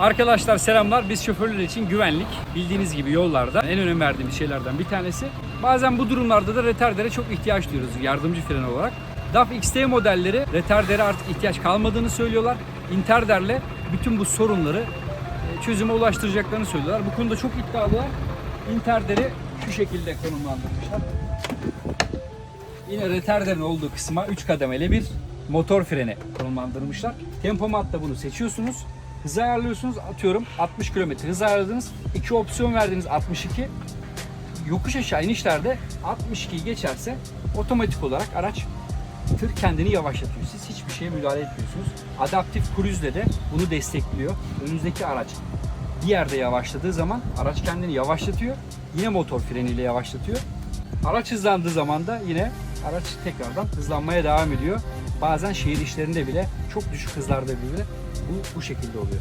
Arkadaşlar selamlar. Biz şoförler için güvenlik. Bildiğiniz gibi yollarda en önem verdiğimiz şeylerden bir tanesi. Bazen bu durumlarda da retardere çok ihtiyaç duyuyoruz yardımcı fren olarak. DAF XT modelleri retardere artık ihtiyaç kalmadığını söylüyorlar. Interder'le bütün bu sorunları e, çözüme ulaştıracaklarını söylüyorlar. Bu konuda çok iddialılar. Interder'i şu şekilde konumlandırmışlar. Yine retarderin olduğu kısma 3 kademeli bir motor freni konumlandırmışlar. Tempomat'ta bunu seçiyorsunuz. Hızı ayarlıyorsunuz. Atıyorum 60 km hız ayarladınız. İki opsiyon verdiniz 62. Yokuş aşağı inişlerde 62'yi geçerse otomatik olarak araç tır kendini yavaşlatıyor. Siz hiçbir şeye müdahale etmiyorsunuz. Adaptif cruise de bunu destekliyor. Önünüzdeki araç bir yerde yavaşladığı zaman araç kendini yavaşlatıyor. Yine motor freniyle yavaşlatıyor. Araç hızlandığı zaman da yine araç tekrardan hızlanmaya devam ediyor. Bazen şehir işlerinde bile çok düşük hızlarda bile bu, bu şekilde oluyor.